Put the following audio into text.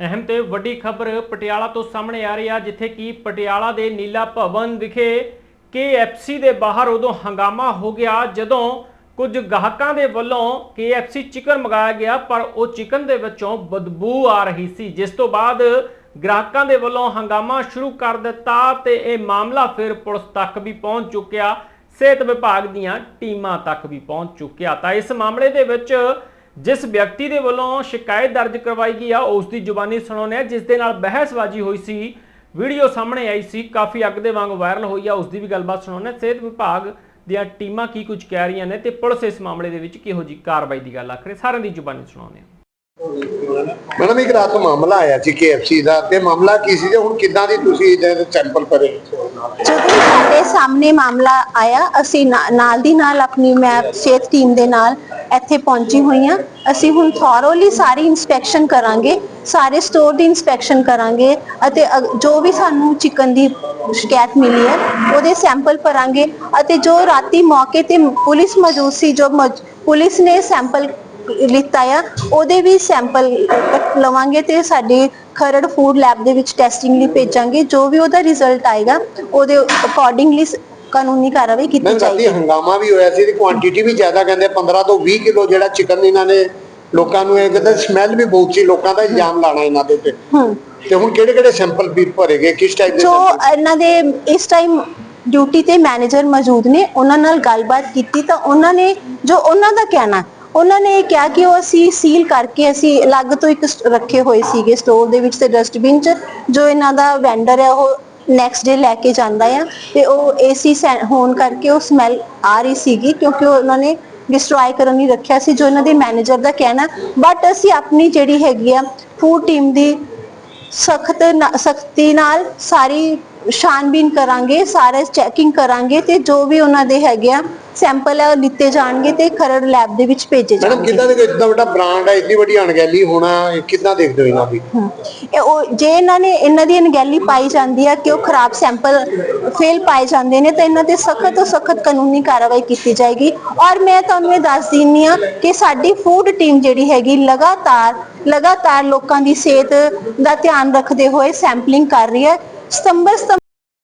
ਅਹਿਮ ਤੇ ਵੱਡੀ ਖਬਰ ਪਟਿਆਲਾ ਤੋਂ ਸਾਹਮਣੇ ਆ ਰਹੀ ਆ, ਜਿੱਥੇ ਕਿ ਪਟਿਆਲਾ ਦੇ ਨੀਲਾ ਭਵਨ ਵਿਖੇ KFC ਦੇ ਬਾਹਰ ਉਦੋਂ ਹੰਗਾਮਾ ਹੋ ਗਿਆ, ਜਦੋਂ ਕੁਝ ਗਾਹਕਾਂ ਦੇ ਵੱਲੋਂ KFC ਚਿਕਨ ਮੰਗਾਇਆ ਗਿਆ, ਪਰ ਉਹ ਚਿਕਨ ਦੇ ਵਿੱਚੋਂ ਬਦਬੂ ਆ ਰਹੀ ਸੀ। ਜਿਸ ਤੋਂ ਬਾਅਦ ਗ੍ਰਾਹਕਾਂ ਦੇ ਵੱਲੋਂ ਹੰਗਾਮਾ ਸ਼ੁਰੂ ਕਰ ਦਿੱਤਾ ਤੇ ਇਹ ਮਾਮਲਾ ਫਿਰ ਪੁਲਿਸ ਤੱਕ ਵੀ ਪਹੁੰਚ ਚੁੱਕਿਆ, ਸਿਹਤ ਵਿਭਾਗ ਦੀਆਂ ਟੀਮਾਂ ਤੱਕ ਵੀ ਪਹੁੰਚ ਚੁੱਕਿਆ। ਤਾਂ ਇਸ ਮਾਮਲੇ ਦੇ ਵਿੱਚ ਜਿਸ ਵਿਅਕਤੀ ਦੇ ਵੱਲੋਂ ਸ਼ਿਕਾਇਤ ਦਰਜ ਕਰਵਾਈ ਗਈ ਆ, ਉਸ ਦੀ ਜ਼ੁਬਾਨੀ ਸੁਣਾਉਂਦੇ ਆ ਜਿਸ ਦੇ ਨਾਲ ਬਹਿਸਬਾਜ਼ੀ ਹੋਈ ਸੀ, ਵੀਡੀਓ ਸਾਹਮਣੇ ਆਈ ਸੀ, ਕਾਫੀ ਅੱਗ ਦੇ ਵਾਂਗ ਵਾਇਰਲ ਹੋਈ ਆ, ਉਸ ਦੀ ਵੀ ਗੱਲਬਾਤ ਸੁਣਾਉਂਦੇ ਆ ਸਿਹਤ ਵਿਭਾਗ ਦੀਆਂ ਟੀਮਾਂ ਕੀ ਕੁਝ ਕਹਿ ਰਹੀਆਂ ਨੇ ਤੇ ਪੁਲਿਸ ਇਸ ਮਾਮਲੇ ਦੇ ਵਿੱਚ ਕਿਹੋ ਜੀ ਕਾਰਵਾਈ ਦੀ ਗੱਲ ਆਖਰੇ, ਸਾਰਿਆਂ ਦੀ ਜ਼ੁਬਾਨੀ ਸੁਣਾਉਂਦੇ ਆ ਮੈਡਮ ਇੱਕ ਰਾਤ ਮਾਮਲਾ ਆਇਆ ਸੀ KFC ਦਾ ਤੇ ਮਾਮਲਾ ਕੀ ਸੀ ਤੇ ਹੁਣ ਕਿੱਦਾਂ ਦੀ ਤੁਸੀਂ ਸੈਂਪਲ ਭਰੇ ਜਦੋਂ ਸਾਡੇ ਸਾਹਮਣੇ ਮਾਮਲਾ ਆਇਆ, ਅਸੀਂ ਨਾ- ਨਾਲ ਦੀ ਨਾਲ ਆਪਣੀ, ਮੈਂ ਸਿਹਤ ਟੀਮ ਦੇ ਨਾਲ ਇੱਥੇ ਪਹੁੰਚੀ ਹੋਈ ਹਾਂ। ਅਸੀਂ ਹੁਣ ਥੋਰੋਲੀ ਸਾਰੀ ਇਨਸਪੈਕਸ਼ਨ ਕਰਾਂਗੇ, ਸਾਰੇ ਸਟੋਰ ਦੀ ਇਨਸਪੈਕਸ਼ਨ ਕਰਾਂਗੇ ਅਤੇ ਅਗ- ਜੋ ਵੀ ਸਾਨੂੰ ਚਿਕਨ ਦੀ ਸ਼ਿਕਾਇਤ ਮਿਲੀ ਹੈ, ਉਹਦੇ ਸੈਂਪਲ ਭਰਾਂਗੇ ਅਤੇ ਜੋ ਰਾਤੀ ਮੌਕੇ ਤੇ ਪੁਲਿਸ ਮੌਜੂਦ ਸੀ, ਜੋ ਮੌਜ- ਪੁਲਿਸ ਨੇ ਸੈਂਪਲ ਲਿੱਤਾ ਆ ਉਹਦੇ ਵੀ ਸੈਂਪਲ ਲਵਾਂਗੇ ਤੇ ਸਾਡੇ ਖਰੜ ਫੂਡ ਲੈਬ ਦੇ ਵਿੱਚ ਟੈਸਟਿੰਗ ਲਈ ਭੇਜਾਂਗੇ ਜੋ ਵੀ ਉਹਦਾ ਰਿਜ਼ਲਟ ਆਏਗਾ ਉਹਦੇ ਅਕੋਰਡਿੰਗਲੀ ਕਾਨੂੰਨੀ ਕਾਰਵਾਈ ਕੀਤੀ ਮੈਂ ਜਾਏਗੀ। ਹੰਗਾਮਾ ਵੀ ਹੋਇਆ ਸੀ ਤੇ ਕੁਆਂਟੀਟੀ ਵੀ ਜ਼ਿਆਦਾ ਕਹਿੰਦੇ 15 ਤੋਂ 20 ਕਿਲੋ ਜਿਹੜਾ ਚਿਕਨ ਇਹਨਾਂ ਨੇ ਲੋਕਾਂ ਨੂੰ ਇਹ ਕਹਿੰਦੇ ਸਮੈਲ ਵੀ ਬਹੁਤ ਸੀ ਲੋਕਾਂ ਦਾ ਇਲਜ਼ਾਮ ਲਾਣਾ ਇਹਨਾਂ ਦੇ ਉੱਤੇ। ਹਮ ਤੇ ਹੁਣ ਕਿਹੜੇ ਕਿਹੜੇ ਸੈਂਪਲ ਵੀ ਭਰੇਗੇ ਕਿਸ ਟਾਈਪ ਦੇ ਜੋ? ਇਹਨਾਂ ਦੇ ਇਸ ਟਾਈਮ ਡਿਊਟੀ ਤੇ ਮੈਨੇਜਰ ਮੌਜੂਦ ਨੇ ਉਹਨਾਂ ਨਾਲ ਗੱਲਬਾਤ ਕੀਤੀ ਤਾਂ ਉਹਨਾਂ ਨੇ ਜੋ ਉਹਨਾਂ ਦਾ ਕਹਿਣਾ ਉਹਨਾਂ ਨੇ ਇਹ ਕਿਹਾ ਕਿ ਉਹ ਅਸੀਂ ਸੀਲ ਕਰਕੇ ਅਸੀਂ ਅਲੱਗ ਤੋਂ ਇੱਕ ਸ- ਰੱਖੇ ਹੋਏ ਸੀਗੇ ਸਟੋਰ ਦੇ ਵਿੱਚ ਤੇ ਡਸਟਬਿਨ 'ਚ, ਜੋ ਇਹਨਾਂ ਦਾ ਵੈਂਡਰ ਹੈ ਉਹ ਨੈਕਸਟ ਡੇ ਲੈ ਕੇ ਜਾਂਦਾ ਆ ਤੇ ਉਹ ਏਸੀ ਹੋਣ ਕਰਕੇ ਉਹ ਸਮੈਲ ਆ ਰਹੀ ਸੀਗੀ ਕਿਉਂਕਿ ਉਹ ਉਹਨਾਂ ਨੇ ਡਿਸਟਰੋਏ ਕਰਨ ਲਈ ਰੱਖਿਆ ਸੀ, ਜੋ ਇਹਨਾਂ ਦੇ ਮੈਨੇਜਰ ਦਾ ਕਹਿਣਾ। ਬਟ ਅਸੀਂ ਆਪਣੀ ਜਿਹੜੀ ਹੈਗੀ ਆ ਫੂਡ ਟੀਮ ਦੀ ਸਖਤ ਸਖਤੀ ਨਾਲ ਸਾਰੀ ਛਾਨਬੀਨ ਕਰਾਂਗੇ, ਸਾਰੇ ਚੈਕਿੰਗ ਕਰਾਂਗੇ ਤੇ ਜੋ ਵੀ ਉਹਨਾਂ ਦੇ ਹੈਗੇ ਆ ਸੈਂਪਲ ਹੈ ਉਹ ਲਿੱਤੇ ਜਾਣਗੇ ਤੇ ਖਰੜ ਲੈਬ ਦੇ ਵਿੱਚ ਭੇਜੇ ਮੈਡਮ ਜਾਣਗੇ। ਕਿੱਦਾਂ ਦੇ ਇਤਨਾ ਵੱਡਾ ਬ੍ਰਾਂਡ ਹੈ ਇੰਨੀ ਵੱਡੀ ਅਣਗਹਿਲੀ ਹੋਣਾ ਇਹ ਕਿੱਦਾਂ ਦੇਖਦੇ ਹੋ ਇਹਨਾਂ ਦੀ? ਇਹ ਉਹ ਜੇ ਇਹਨਾਂ ਨੇ ਇਹਨਾਂ ਦੀ ਅਣਗਹਿਲੀ ਪਾਈ ਜਾਂਦੀ ਹੈ ਕਿ ਉਹ ਖਰਾਬ ਸੈਂਪਲ ਫੇਲ ਪਾਏ ਜਾਂਦੇ ਨੇ ਤਾਂ ਇਹਨਾਂ ਤੇ ਸਖਤ ਤੋਂ ਸਖਤ ਕਾਨੂੰਨੀ ਕਾਰਵਾਈ ਕੀਤੀ ਜਾਏਗੀ। ਔਰ ਮੈਂ ਤੁਹਾਨੂੰ ਇਹ ਦੱਸ ਦਿੰਨੀ ਆ ਕਿ ਸਾਡੀ ਫੂਡ ਟੀਮ ਜਿਹੜੀ ਹੈਗੀ ਲਗਾਤਾਰ ਲਗਾਤਾਰ ਲੋਕਾਂ ਦੀ ਸਿਹਤ ਦਾ ਧਿਆਨ ਰੱਖਦੇ ਹੋਏ ਸੈਂਪਲਿੰਗ ਕਰ ਰਹੀ ਹੈ। ਸਤੰਬਰ ਸਤੰਬਰ